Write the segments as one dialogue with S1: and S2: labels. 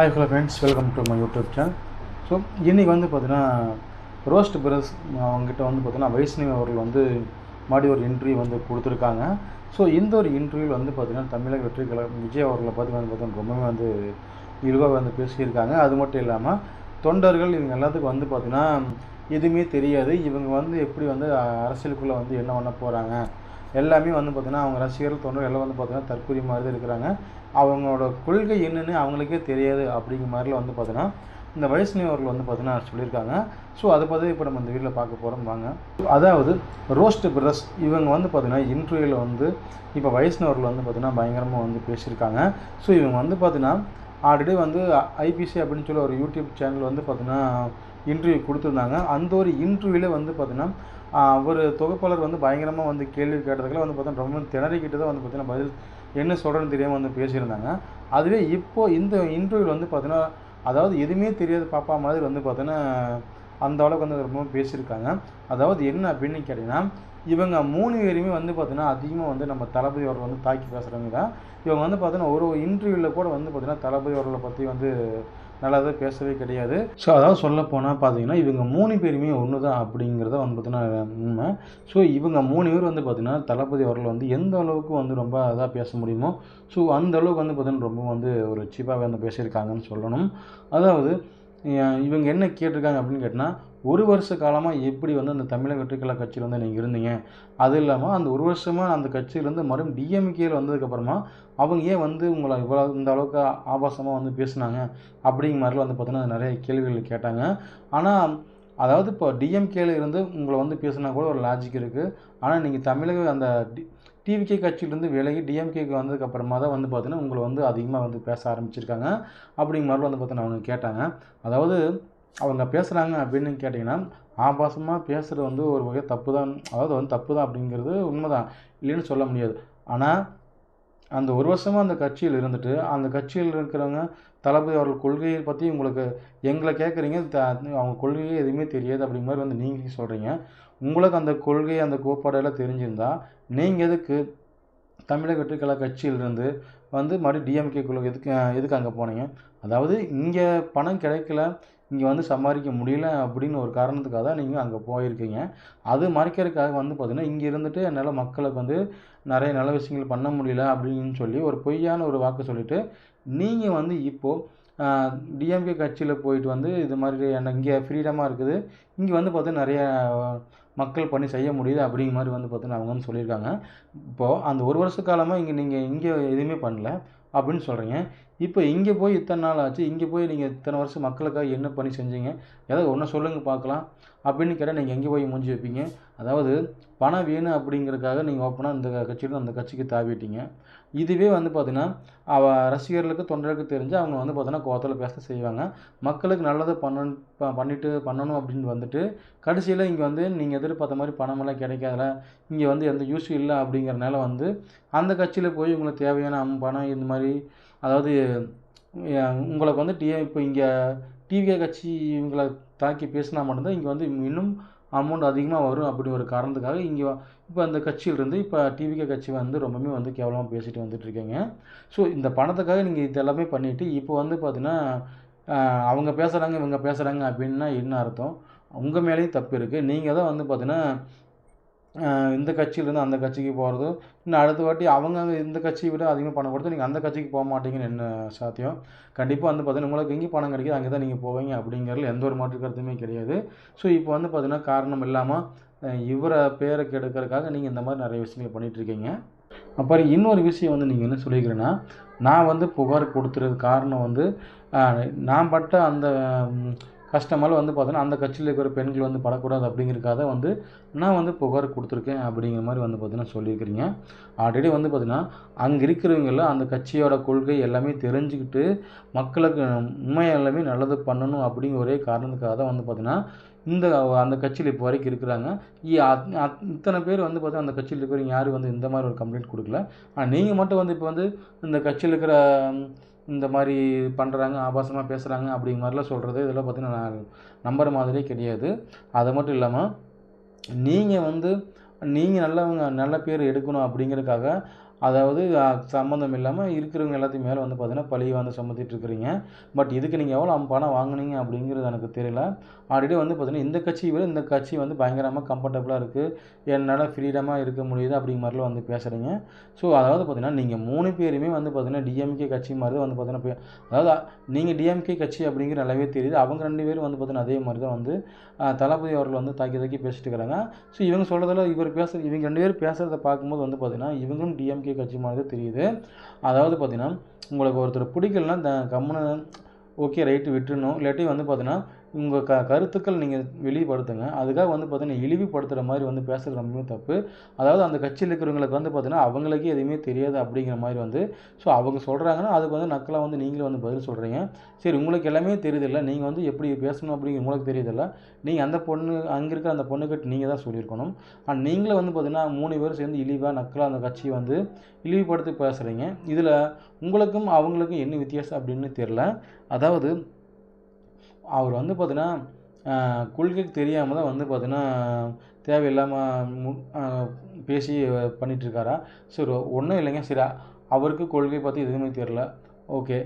S1: Hi hello friends welcome to my YouTube channel so இன்றைக்கி வந்து பார்த்தீங்கன்னா ரோஸ்ட் பிரஸ் அவங்ககிட்ட வந்து பார்த்தீங்கன்னா வைஷ்ணவி அவர்கள் வந்து மறுபடியும் ஒரு இன்டர்வியூ வந்து கொடுத்துருக்காங்க. ஸோ இந்த ஒரு இன்டர்வியூவில் வந்து பார்த்திங்கன்னா தமிழக வெற்றி கழகம் விஜய் அவர்களை பற்றி வந்து பார்த்தீங்கன்னா ரொம்பவே வந்து இழிவாக வந்து பேசியிருக்காங்க. அது மட்டும் இல்லாமல் தொண்டர்கள் இவங்க எல்லாத்துக்கும் வந்து பார்த்திங்கன்னா எதுவுமே தெரியாது. இவங்க வந்து எப்படி வந்து அரசியலுக்குள்ளே வந்து என்ன பண்ண போகிறாங்க எல்லாமே வந்து பார்த்திங்கன்னா அவங்க ரசிகர்கள் தொண்டர்கள் எல்லாம் வந்து பார்த்திங்கன்னா தற்கொலை மாதிரி தான் இருக்கிறாங்க. அவங்களோட கொள்கை என்னன்னு அவங்களுக்கே தெரியாது அப்படிங்கிற மாதிரிலாம் வந்து பார்த்தீங்கன்னா இந்த வயசுனியவர்கள் வந்து பார்த்திங்கன்னா சொல்லியிருக்காங்க. ஸோ அதை பற்றி இப்போ நம்ம இந்த வீட்டில் பார்க்க போகிறோம் வாங்க. அதாவது ரோஸ்ட் பிரஸ் இவங்க வந்து பார்த்திங்கன்னா இன்டர்வியூவில் வந்து இப்போ வயசுனவர்கள் வந்து பார்த்திங்கன்னா பயங்கரமாக வந்து பேசியிருக்காங்க. ஸோ இவங்க வந்து பார்த்திங்கன்னா ஆல்ரெடி வந்து ஐபிசி அப்படின்னு சொல்லி ஒரு யூடியூப் சேனல் வந்து பார்த்திங்கன்னா இன்டர்வியூ கொடுத்துருந்தாங்க. அந்த ஒரு இன்டர்வியூவில் வந்து பார்த்தீங்கன்னா ஒரு தொகுப்பாளர் வந்து பயங்கரமாக வந்து கேள்வி கேட்டதுக்கெல்லாம் வந்து பார்த்தீங்கன்னா ரொம்ப திணறிக்கிட்டு தான் வந்து பார்த்தீங்கன்னா பதில் என்ன சொல்கிறேன்னு தெரியாமல் வந்து பேசியிருந்தாங்க. அதுவே இப்போது இந்த இன்டர்வியூவில் வந்து பார்த்தீங்கன்னா அதாவது எதுவுமே தெரியாத பாப்பா மாதிரி வந்து பார்த்தீங்கன்னா அந்த அளவுக்கு வந்து ரொம்ப பேசியிருக்காங்க. அதாவது என்ன அப்படின்னு கேட்டிங்கன்னா இவங்க மூணு பேருமே வந்து பார்த்தீங்கன்னா அதிகமாக வந்து நம்ம தளபதி அவர்கள் வந்து தாக்கி பேசுகிறவங்க தான். இவங்க வந்து பார்த்தீங்கன்னா ஒரு இன்டர்வியூவில் கூட வந்து பார்த்தீங்கன்னா தளபதி அவர்களை பற்றி வந்து நல்லதாக பேசவே கிடையாது. ஸோ அதாவது சொல்ல போனால் பார்த்தீங்கன்னா இவங்க மூணு பேருமே ஒன்று தான் அப்படிங்கிறத வந்து பார்த்தீங்கன்னா உண்மை. ஸோ இவங்க மூணு பேர் வந்து பார்த்தீங்கன்னா தளபதி அவர்கள் வந்து எந்த அளவுக்கு வந்து ரொம்ப இதாக பேச முடியுமோ ஸோ அந்த அளவுக்கு வந்து பார்த்தீங்கன்னா ரொம்ப வந்து ஒரு சீப்பாகவே வந்து பேசியிருக்காங்கன்னு சொல்லணும். அதாவது இவங்க என்ன கேட்டிருக்காங்க அப்படின்னு கேட்டால் ஒரு வருஷ காலமாக எப்படி வந்து அந்த தமிழக வெற்றிக்கலா கட்சியில் வந்து நீங்கள் இருந்தீங்க? அது இல்லாமல் அந்த ஒரு வருஷமாக அந்த கட்சியிலேருந்து மறுபடியும் டிஎம்கேயில் வந்ததுக்கப்புறமா அவங்க ஏன் வந்து உங்களை இவ்வளோ இந்த அளவுக்கு ஆபாசமாக வந்து பேசுனாங்க? அப்படிங்கிற மாதிரிலாம் வந்து பார்த்தீங்கன்னா நிறைய கேள்விகள் கேட்டாங்க. ஆனால் அதாவது இப்போ டிஎம்கேல இருந்து உங்களை வந்து பேசுனா கூட ஒரு லாஜிக் இருக்குது ஆனால் நீங்கள் தமிழக அந்த டி டிவிகே கட்சியிலேருந்து விலகி டிஎம்கேக்கு வந்ததுக்கப்புறமா தான் வந்து பார்த்தீங்கன்னா உங்களை வந்து அதிகமாக வந்து பேச ஆரம்பிச்சிருக்காங்க. அப்படிங்கிற மாதிரிலாம் வந்து பார்த்தீங்கன்னா அவங்க கேட்டாங்க. அதாவது அவங்க பேசுகிறாங்க அப்படின்னு கேட்டிங்கன்னா ஆபாசமாக பேசுகிறது வந்து ஒரு வகை தப்பு தான் அதாவது வந்து தப்பு தான் அப்படிங்கிறது உண்மை தான் இல்லைன்னு சொல்ல முடியாது. ஆனால் அந்த ஒரு வருஷமாக அந்த கட்சியில் இருந்துட்டு அந்த கட்சியில் இருக்கிறவங்க தளபதி அவர்கள் கொள்கையை பற்றி உங்களுக்கு எங்களை கேட்குறீங்க த அவங்க கொள்கையே எதுவுமே தெரியாது அப்படிங்கிற மாதிரி வந்து நீங்கள் சொல்கிறீங்க உங்களுக்கு அந்த கொள்கை அந்த கோட்பாடெல்லாம் தெரிஞ்சிருந்தால் நீங்கள் எதுக்கு தமிழக வெற்றிக்கலா கட்சியிலிருந்து வந்து மறுபடியும் டிஎம்கே குழு எதுக்கு எதுக்கு அங்கே போனீங்க? அதாவது இங்கே பணம் கிடைக்கல இங்கே வந்து சம்பாதிக்க முடியல அப்படின்னு ஒரு காரணத்துக்காக தான் நீங்கள் அங்கே போயிருக்கீங்க. அது மறைக்கிறதுக்காக வந்து பார்த்திங்கன்னா இங்கே இருந்துட்டு என்னால் மக்களுக்கு வந்து நிறைய நல்ல விஷயங்கள் பண்ண முடியல அப்படின்னு சொல்லி ஒரு பொய்யான ஒரு வாக்கு சொல்லிவிட்டு நீங்கள் வந்து இப்போது டிஎம்கே கட்சியில் போயிட்டு வந்து இது மாதிரி என்ன இங்கே ஃப்ரீடமாக இருக்குது. இங்கே வந்து பார்த்தீங்கன்னா நிறைய மக்கள் பண்ணி செய்ய முடியுது அப்படிங்கிற மாதிரி வந்து பார்த்தீங்கன்னா அவங்க வந்து சொல்லியிருக்காங்க. இப்போது அந்த ஒரு வருஷ காலமாக இங்கே நீங்கள் இங்கே எதுவுமே பண்ணல. அப்படின்னு சொல்கிறீங்க இப்போ இங்கே போய் இத்தனை நாள் ஆச்சு இங்கே போய் நீங்கள் இத்தனை வருஷம் மக்களுக்காக என்ன பண்ணி செஞ்சீங்க? ஏதாவது ஒன்று சொல்லுங்கள் பார்க்கலாம். அப்படின்னு கேட்டால் நீங்கள் எங்கே போய் முடிஞ்சு வைப்பீங்க? அதாவது பணம் வேணும் அப்படிங்கிறதுக்காக நீங்கள் ஓப்பனாக இந்த கட்சியிலும் அந்த கட்சிக்கு தாவிட்டீங்க. இதுவே வந்து பார்த்திங்கன்னா அவ ரசிகர்களுக்கு தொண்டர்களுக்கு தெரிஞ்சு அவங்க வந்து பார்த்தீங்கன்னா கோத்தில் பேச செய்வாங்க. மக்களுக்கு நல்லதை பண்ண பண்ணிட்டு பண்ணணும் அப்படின்னு வந்துட்டு கடைசியில் இங்கே வந்து நீங்கள் எதிர்பார்த்த மாதிரி பணமெல்லாம் கிடைக்காதல. இங்கே வந்து எந்த யூஸும் இல்லை அப்படிங்கிறனால வந்து அந்த கட்சியில் போய் உங்களுக்கு தேவையான பணம் இந்த மாதிரி அதாவது உங்களுக்கு வந்து டி இப்போ இங்கே டிவிகே கட்சி இவங்களை தாக்கி பேசினா மட்டும்தான் இங்கே வந்து இன்னும் அமௌண்ட் அதிகமாக வரும் அப்படி ஒரு காரணத்துக்காக இங்கே இப்போ அந்த கட்சியிலிருந்து இப்போ டிவிகே கட்சி வந்து ரொம்பவுமே வந்து கேவலமாக பேசிட்டு வந்துட்டுருக்கீங்க. ஸோ இந்த பணத்துக்காக நீங்கள் இதெல்லாமே பண்ணிவிட்டு இப்போ வந்து பார்த்தீங்கன்னா அவங்க பேசுகிறாங்க இவங்க பேசுகிறாங்க அப்படின்னா என்ன அர்த்தம்? உங்கள் மேலேயும் தப்பு இருக்குது நீங்கள் தான் வந்து பார்த்தீங்கன்னா இந்த கட்சியிலேருந்து அந்த கட்சிக்கு போகிறது இன்னும் அடுத்த வாட்டி அவங்க இந்த கட்சியை விட அதிகமாக பணம் கொடுத்து நீங்கள் அந்த கட்சிக்கு போக மாட்டீங்கன்னு என்ன சாத்தியம்? கண்டிப்பாக வந்து பார்த்தீங்கன்னா உங்களுக்கு எங்கே பணம் கிடைக்கிது அங்கே தான் நீங்கள் போவீங்க அப்படிங்கிறதுல எந்த ஒரு மாற்று கருத்துமே கிடையாது. ஸோ இப்போ வந்து பார்த்தீங்கன்னா காரணம் இல்லாமல் இவரை பேரை கெடுக்கிறதுக்காக நீங்கள் இந்த மாதிரி நிறைய விஷயங்கள் பண்ணிகிட்ருக்கீங்க அப்புறம் இன்னொரு விஷயம் வந்து நீங்கள் என்ன சொல்லிக்கிறேன்னா நான் வந்து புகார் கொடுத்துறது காரணம் வந்து நான் பட்ட அந்த கஷ்டமால் வந்து பார்த்தோன்னா அந்த கட்சியில் இருக்கிற பெண்கள் வந்து படக்கூடாது அப்படிங்கிறக்காக வந்து நான் வந்து புகார் கொடுத்துருக்கேன் அப்படிங்கிற மாதிரி வந்து பார்த்தீங்கன்னா சொல்லியிருக்கிறீங்க. ஆல்ரெடி வந்து பார்த்தீங்கன்னா அங்கே இருக்கிறவங்கள அந்த கட்சியோட கொள்கை எல்லாமே தெரிஞ்சுக்கிட்டு மக்களுக்கு உண்மை எல்லாமே நல்லது பண்ணணும் அப்படிங்கிற ஒரே காரணத்துக்காக தான் வந்து பார்த்தீங்கன்னா இந்த அந்த கட்சியில் இப்போ வரைக்கும் இருக்கிறாங்க. இத்தனை பேர் வந்து பார்த்தா அந்த கட்சியில் இருக்கிறவங்க யாரும் வந்து இந்த மாதிரி ஒரு கம்ப்ளைண்ட் கொடுக்கல. ஆனால் நீங்கள் மட்டும் வந்து இப்போ வந்து இந்த கட்சியில் இருக்கிற இந்த மாதிரி பண்ணுறாங்க ஆபாசமாக பேசுகிறாங்க அப்படிங்கிற மாதிரிலாம் சொல்கிறது இதெல்லாம் பார்த்தீங்கன்னா நான் நம்புற மாதிரியே கிடையாது. அது மட்டும் இல்லாமல் நீங்கள் வந்து நீங்கள் நல்லவங்க நல்ல பேர் எடுக்கணும் அப்படிங்கிறதுக்காக அதாவது சம்மந்தம் இல்லாமல் இருக்கிறவங்க எல்லாத்தையும் மேலே வந்து பார்த்தீங்கன்னா பழியை வந்து சுமத்திட்டு இருக்கிறீங்க. பட் இதுக்கு நீங்கள் எவ்வளோ பணம் வாங்குனீங்க அப்படிங்கிறது எனக்கு தெரியல. ஆல்ரெடி வந்து பார்த்தீங்கன்னா இந்த கட்சியை விட இந்த கட்சி வந்து பயங்கரமாக கம்ஃபர்டபுளாக இருக்குது என்னால் ஃப்ரீடமாக இருக்க முடியுது அப்படிங்கிற மாதிரிலாம் வந்து பேசுகிறீங்க ஸோ அதாவது பார்த்தீங்கன்னா நீங்கள் மூணு பேருமே வந்து பார்த்தீங்கன்னா டிஎம்கே கட்சி மாதிரி தான் வந்து பார்த்தீங்கன்னா அதாவது நீங்கள் டிஎம்கே கட்சி அப்படிங்கிற நல்லாவே தெரியுது. அவங்க ரெண்டு பேரும் வந்து பார்த்தீங்கன்னா அதே மாதிரி தான் வந்து தளபதி அவர்கள் வந்து தாக்கி தாக்கி பேசிட்டு இருக்கிறாங்க. ஸோ இவங்க சொல்கிறதில் இவர் பேச இவங்க ரெண்டு பேரும் பேசுகிறத பார்க்கும்போது வந்து பார்த்தீங்கன்னா இவங்களும் டிஎம்கே கட்சி மாதிரி தெரியுது. அதாவது பார்த்தீங்கன்னா உங்களுக்கு ஒருத்தர் பிடிக்கலன்னா த கம்முன்னு ஓகே ரைட்டு விட்டுணும் இல்லாட்டி வந்து பார்த்தீங்கன்னா உங்கள் க கருத்துக்கள் நீங்கள் வெளிப்படுத்துங்க. அதுக்காக வந்து பார்த்தீங்கன்னா இழிவுபடுத்துகிற மாதிரி வந்து பேசுகிறது ரொம்பவே தப்பு. அதாவது அந்த கட்சியில் இருக்கிறவங்களுக்கு வந்து பார்த்தீங்கன்னா அவங்களுக்கே எதுவுமே தெரியாது அப்படிங்கிற மாதிரி வந்து ஸோ அவங்க சொல்கிறாங்கன்னா அதுக்கு வந்து நக்கலாக வந்து நீங்களும் வந்து பதில் சொல்கிறீங்க சரி உங்களுக்கு எல்லாமே தெரியுதில்ல. நீங்கள் வந்து எப்படி பேசணும் அப்படிங்கிற உங்களுக்கு தெரியுதில்ல. நீங்கள் அந்த பொண்ணு அங்கே இருக்கிற அந்த பொண்ணுக்கிட்ட நீங்கள் தான் சொல்லியிருக்கணும். ஆனால் நீங்களே வந்து பார்த்தீங்கன்னா மூணு பேரும் சேர்ந்து இழிவாக நக்கலாக அந்த கட்சியை வந்து இழிவுபடுத்தி பேசுகிறீங்க இதில் உங்களுக்கும் அவங்களுக்கும் என்ன வித்தியாசம் அப்படின்னு தெரில அதாவது அவர் வந்து பார்த்தீங்கன்னா கொள்கைக்கு தெரியாமல் தான் வந்து பார்த்தீங்கன்னா தேவையில்லாமல் மு பேசி பண்ணிகிட்ருக்காரா சரி ஒன்றும் இல்லைங்க. சரி அவருக்கு கொள்கை பற்றி எதுவுமே தெரில ஓகே.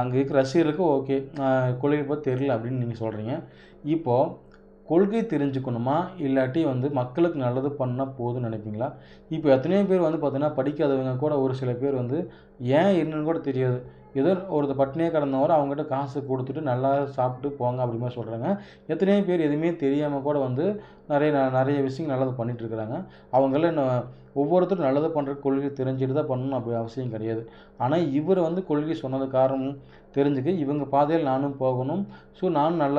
S1: அங்கே இருக்கிற ரசிகர்களுக்கு ஓகே. கொள்கை பற்றி தெரில அப்படின்னு நீங்கள் சொல்கிறீங்க இப்போது கொள்கை தெரிஞ்சுக்கணுமா? இல்லாட்டி வந்து மக்களுக்கு நல்லது பண்ணால் போதும்னு நினைப்பீங்களா? இப்போ எத்தனையோ பேர் வந்து பார்த்தீங்கன்னா படிக்காதவங்க கூட ஒரு சில பேர் வந்து ஏன் என்னன்னு கூட தெரியாது. ஏதோ ஒரு பட்டினியே கடந்தவரை அவங்ககிட்ட காசு கொடுத்துட்டு நல்லா சாப்பிட்டு போங்க அப்படி மாதிரி சொல்கிறாங்க எத்தனையோ பேர் எதுவுமே தெரியாமல் கூட வந்து நிறைய ந- நிறைய விஷயங்கள் நல்லது பண்ணிகிட்ருக்குறாங்க இருக்கிறாங்க. அவங்கள ஒவ்வொருத்தரும் நல்லது பண்ணுற கொள்கை தெரிஞ்சுட்டு தான் பண்ணணும் அப்படி அவசியம் கிடையாது. ஆனால் இவர் வந்து கொள்கை சொன்னது காரணம் தெரிஞ்சுக்க இவங்க பாதையில் நானும் போகணும். ஸோ நானும் நல்ல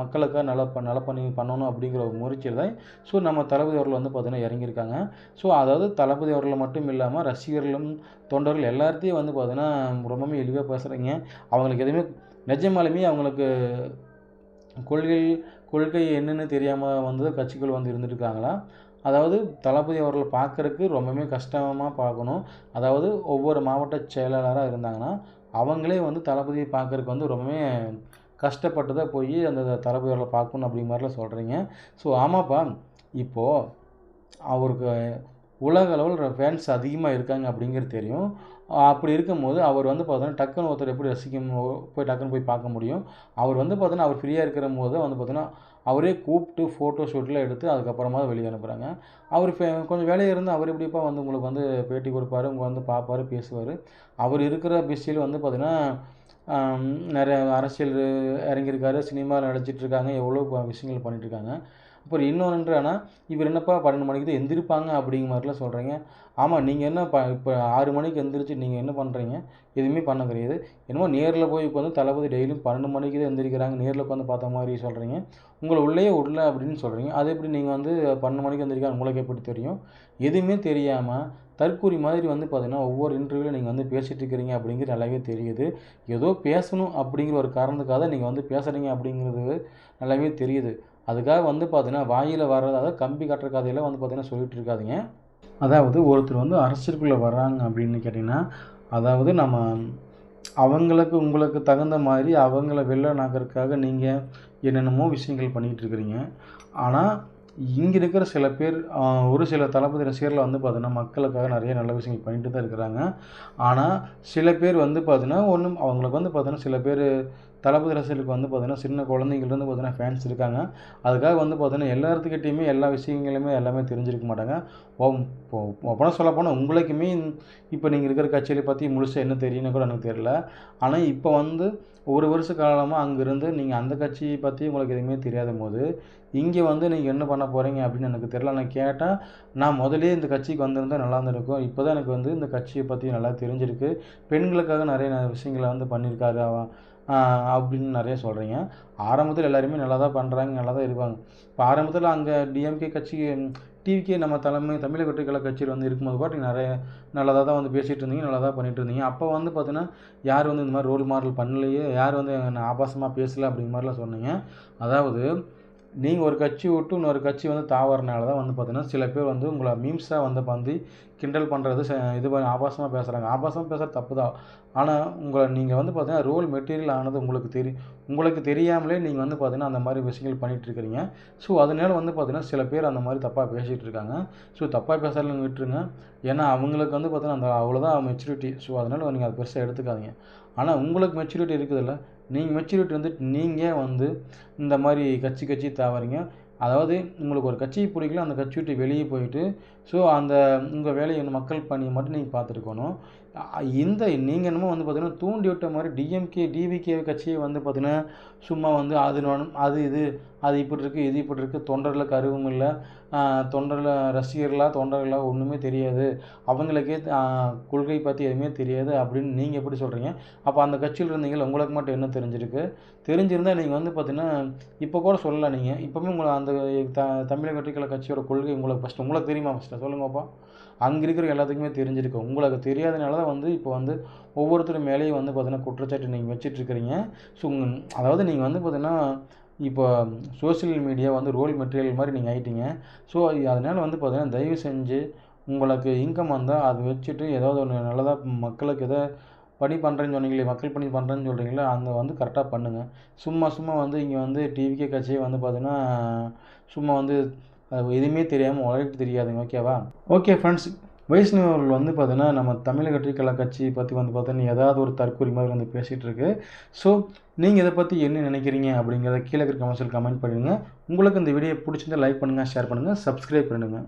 S1: மக்களுக்காக நல்லா ப- நல்லா பண்ணி பண்ணணும் அப்படிங்கிற ஒரு முயற்சியில் தான் ஸோ நம்ம தளபதி அவர்கள் வந்து பார்த்திங்கன்னா இறங்கியிருக்காங்க. ஸோ அதாவது தளபதி அவர்கள் மட்டும் இல்லாமல் ரசிகர்களும் தொண்டர்கள் எல்லாத்தையும் வந்து பார்த்தீங்கன்னா ரொம்பவுமே இழிவாக பேசுகிறீங்க அவங்களுக்கு எதுவுமே நிஜமாலுமே அவங்களுக்கு கொள்கை கொள்கை என்னென்னு தெரியாமல் வந்து கட்சிகள் வந்து இருந்துருக்காங்களா? அதாவது தளபதி அவர்களை பார்க்கறக்கு ரொம்பவுமே கஷ்டமாக பார்க்கணும். அதாவது ஒவ்வொரு மாவட்ட செயலாளராக இருந்தாங்கன்னா அவங்களே வந்து தளபதியை பார்க்குறக்கு வந்து ரொம்பவுமே கஷ்டப்பட்டு தான் போய் அந்த தளபதி அவர்களை பார்க்கணும் அப்படிங்கிற மாதிரிலாம் சொல்கிறீங்க ஸோ ஆமாப்பா இப்போது அவருக்கு உலக அளவில் ஃபேன்ஸ் அதிகமாக இருக்காங்க அப்படிங்கிறது தெரியும். அப்படி இருக்கும்போது அவர் வந்து பார்த்தோன்னா டக்குன்னு ஒருத்தர் எப்படி ரசிக்க போய் டக்குன்னு போய் பார்க்க முடியும். அவர் வந்து பார்த்தோன்னா அவர் ஃப்ரீயாக இருக்கிற போது வந்து பார்த்தோன்னா அவரே கூப்பிட்டு ஃபோட்டோ ஷூட்டில் எடுத்து அதுக்கப்புறமா தான் வெளியே அனுப்புகிறாங்க அவர் கொஞ்சம் வேலையாக இருந்து அவர் எப்படிப்பா வந்து உங்களுக்கு வந்து பேட்டி கொடுப்பாரு உங்களை வந்து பார்ப்பாரு பேசுவார். அவர் இருக்கிற பிஸியில் வந்து பார்த்தீங்கன்னா நிறைய அரசியல் இறங்கியிருக்காரு சினிமாவில் நடிச்சிட்டு இருக்காங்க எவ்வளோ விஷயங்கள் பண்ணிட்டு இருக்காங்க அப்புறம் இன்னொன்று ஆனால் இவர் என்னப்பா பன்னெண்டு மணிக்கு தான் எந்திரிப்பாங்க அப்படிங்கிற மாதிரிலாம் சொல்கிறீங்க ஆமாம் நீங்கள் என்ன ப இப்போ ஆறு மணிக்கு எந்திரிச்சு நீங்கள் என்ன பண்ணுறீங்க எதுவுமே பண்ண கிடையாது. என்னமோ நேரில் போய் உட்காந்து தளபதி டெய்லியும் பன்னெண்டு மணிக்கு தான் எந்திரிக்கிறாங்க நேரில் உட்காந்து பார்த்த மாதிரி சொல்கிறீங்க உங்களை உள்ளேயே விடல அப்படின்னு சொல்கிறீங்க அது எப்படி நீங்கள் வந்து பன்னெண்டு மணிக்கு எந்திரிக்காங்க உங்களுக்கு எப்படி தெரியும்? எதுவுமே தெரியாமல் தற்கூரி மாதிரி வந்து பார்த்தீங்கன்னா ஒவ்வொரு இன்டர்வியூவில் நீங்கள் வந்து பேசிகிட்டு இருக்கிறீங்க அப்படிங்கிறது நல்லாவே தெரியுது. ஏதோ பேசணும் அப்படிங்கிற ஒரு காரணத்துக்காக தான் நீங்கள் வந்து பேசுகிறீங்க அப்படிங்கிறது நல்லாவே தெரியுது. அதுக்காக வந்து பார்த்தீங்கன்னா வாயில் வர்றதாவது கம்பி கட்டுற கதையெல்லாம் வந்து பார்த்தீங்கன்னா சொல்லிகிட்டு இருக்காதீங்க. அதாவது ஒருத்தர் வந்து அரசிற்குள்ளே வர்றாங்க அப்படின்னு கேட்டிங்கன்னா அதாவது நம்ம அவங்களுக்கு உங்களுக்கு தகுந்த மாதிரி அவங்கள வெளில நாக்கிறதுக்காக நீங்கள் என்னென்னமோ விஷயங்கள் பண்ணிகிட்டு இருக்கிறீங்க. ஆனால் இங்கே இருக்கிற சில பேர் ஒரு சில தளபதி ரசிகர்களை வந்து பார்த்தீங்கன்னா மக்களுக்காக நிறைய நல்ல விஷயங்கள் பண்ணிட்டு தான் இருக்கிறாங்க. ஆனால் சில பேர் வந்து பார்த்தீங்கன்னா ஒன்றும் அவங்களுக்கு வந்து பார்த்தீங்கன்னா சில பேர் தளபதி ரசிகளுக்கு வந்து பார்த்திங்கன்னா சின்ன குழந்தைங்கள்லேருந்து பார்த்திங்கன்னா ஃபேன்ஸ் இருக்காங்க. அதுக்காக வந்து பார்த்திங்கன்னா எல்லாத்துக்கிட்டேயுமே எல்லா விஷயங்களுமே எல்லாமே தெரிஞ்சிருக்க மாட்டாங்க. அப்போனா சொல்லப்போனால் உங்களுக்குமே இப்போ நீங்கள் இருக்கிற கட்சியை பற்றி முழுசாக என்ன தெரியும்னு கூட எனக்கு தெரியல. ஆனால் இப்போ வந்து ஒரு வருஷ காலமாக அங்கேருந்து நீங்கள் அந்த கட்சியை பற்றி உங்களுக்கு எதுவுமே தெரியாத போது இங்கே வந்து நீங்கள் என்ன பண்ண போகிறீங்க அப்படின்னு எனக்கு தெரியல. நான் கேட்டால் நான் முதலே இந்த கட்சிக்கு வந்திருந்தா நல்லா இருந்திருக்கும். இப்போ தான் எனக்கு வந்து இந்த கட்சியை பற்றி நல்லா தெரிஞ்சிருக்கு. பெண்களுக்காக நிறைய விஷயங்களை வந்து பண்ணியிருக்காரு அவன் அப்படின்னு நிறைய சொல்கிறீங்க ஆரம்பத்தில் எல்லாருமே நல்லா தான் பண்ணுறாங்க நல்லா தான் இருப்பாங்க. இப்போ ஆரம்பத்தில் அங்கே டிஎம்கே கட்சி டிவிக்கே நம்ம தலைமை தமிழக வெற்றி கட்சியில் வந்து இருக்கும்போது கூட நீங்கள் நிறைய நல்லதாக தான் வந்து பேசிகிட்டு இருந்தீங்க நல்லா தான் பண்ணிகிட்டு இருந்தீங்க. அப்போ வந்து பார்த்தீங்கன்னா யார் வந்து இந்த மாதிரி ரோல் மாடல் பண்ணலையே யார் வந்து என்ன ஆபாசமாக பேசலை அப்படிங்கிற மாதிரிலாம் சொன்னீங்க. அதாவது நீங்கள் ஒரு கட்சி விட்டு இன்னொரு கட்சி வந்து தாவறனால தான் வந்து பார்த்தீங்கன்னா சில பேர் வந்து உங்களை மீம்ஸாக வந்து வந்து கிண்டல் பண்ணுறது இது பண்ணி ஆபாசமாக பேசுகிறாங்க ஆபாசமாக பேசுகிறது தப்பு தான் ஆனால் உங்களை நீங்கள் வந்து பார்த்தீங்கன்னா ரோல் மெட்டீரியல் ஆனது உங்களுக்கு தெரியும் உங்களுக்கு தெரியாமலே நீங்கள் வந்து பார்த்தீங்கன்னா அந்த மாதிரி விஷயங்கள் பண்ணிகிட்டு இருக்கிறீங்க ஸோ அதனால வந்து பார்த்தீங்கன்னா சில பேர் அந்த மாதிரி தப்பாக பேசிகிட்டு இருக்காங்க ஸோ தப்பாக பேசுகிறவங்க விட்டுருங்க. ஏன்னா அவங்களுக்கு வந்து பார்த்தீங்கன்னா அந்த அவ்வளோதான் மெச்சூரிட்டி ஸோ அதனால் நீங்கள் அதை பெருசாக எடுத்துக்காதீங்க. ஆனால் உங்களுக்கு மெச்சூரிட்டி இருக்குதுல்ல? நீங்கள் மெச்சூரிட்டி வந்துட்டு நீங்கள் வந்து இந்த மாதிரி கட்சி கட்சி தாவறீங்க. அதாவது உங்களுக்கு ஒரு கட்சி பிடிக்கல அந்த கட்சி விட்டு வெளியே போயிட்டு ஸோ அந்த உங்கள் வேலையை வந்து மக்கள் பணியை மட்டும் நீங்கள் பார்த்துருக்கணும். இந்த நீங்கள் என்னமோ வந்து பார்த்தீங்கன்னா தூண்டி விட்ட மாதிரி டிஎம்கே டிவிகே கட்சியை வந்து பார்த்தீங்கன்னா சும்மா வந்து அது அது இது அது இப்படி இருக்குது இது இப்படி இருக்குது தொண்டரில் கருவும் இல்லை. தொண்டரில் ரசிகர்களாக தொண்டர்களாக ஒன்றுமே தெரியாது. அவங்களுக்கே கொள்கை பற்றி எதுவுமே தெரியாது அப்படின்னு நீங்கள் எப்படி சொல்கிறீங்க அப்போ அந்த கட்சியில் இருந்தீங்கள உங்களுக்கு மட்டும் என்ன தெரிஞ்சிருக்கு? தெரிஞ்சிருந்தால் நீங்கள் வந்து பார்த்தீங்கன்னா இப்போ கூட சொல்லலாம் நீங்கள் இப்போவுமே உங்களை அந்த த தமிழக வெற்றிக்கலை கட்சியோட கொள்கை உங்களுக்கு ஃபஸ்ட்டு உங்களுக்கு தெரியுமா ஃபஸ்ட்டு சொல்லுங்கப்பா அங்கே இருக்கிற எல்லாத்துக்குமே தெரிஞ்சிருக்கு. உங்களுக்கு தெரியாதனால தான் வந்து இப்போ வந்து ஒவ்வொருத்தர் மேலேயும் வந்து பார்த்தீங்கன்னா குற்றச்சாட்டு நீங்கள் வச்சிட்ருக்கிறீங்க. ஸோ அதாவது நீங்கள் வந்து பார்த்தீங்கன்னா இப்போ சோஷியல் மீடியா வந்து ரோல் மெட்டீரியல் மாதிரி நீங்கள் ஆகிட்டீங்க ஸோ அதனால் வந்து பார்த்தீங்கன்னா தயவு செஞ்சு உங்களுக்கு இன்கம் வந்தால் அதை வச்சுட்டு ஏதாவது ஒன்று நல்லதாக மக்களுக்கு எதோ பணி பண்ணுறேன்னு சொன்னீங்களே மக்கள் பணி பண்ணுறேன்னு சொல்கிறீங்களே அந்த வந்து கரெக்டாக பண்ணுங்கள் சும்மா சும்மா வந்து இங்கே வந்து டிவிக்கே கட்சியே வந்து பார்த்தீங்கன்னா சும்மா வந்து எதுவுமே தெரியாமல் உழைப்பு தெரியாதுங்க ஓகேவா ஓகே ஃப்ரெண்ட்ஸ் வைஷ்ணவர்கள் வந்து பார்த்தீங்கன்னா நம்ம தமிழக கலா கட்சி பற்றி வந்து பார்த்தீங்கன்னா ஏதாவது ஒரு தற்கொலை மாதிரி வந்து பேசிகிட்டு இருக்கு. ஸோ நீங்கள் இதை பற்றி என்ன நினைக்கிறீங்க அப்படிங்கிறத கீழே இருக்கிற கமெண்ட்ஸில் கமெண்ட் பண்ணுங்கள் உங்களுக்கு இந்த வீடியோ பிடிச்சிருந்தால் லைக் பண்ணுங்கள் ஷேர் பண்ணுங்கள் சப்ஸ்கிரைப் பண்ணுங்கள்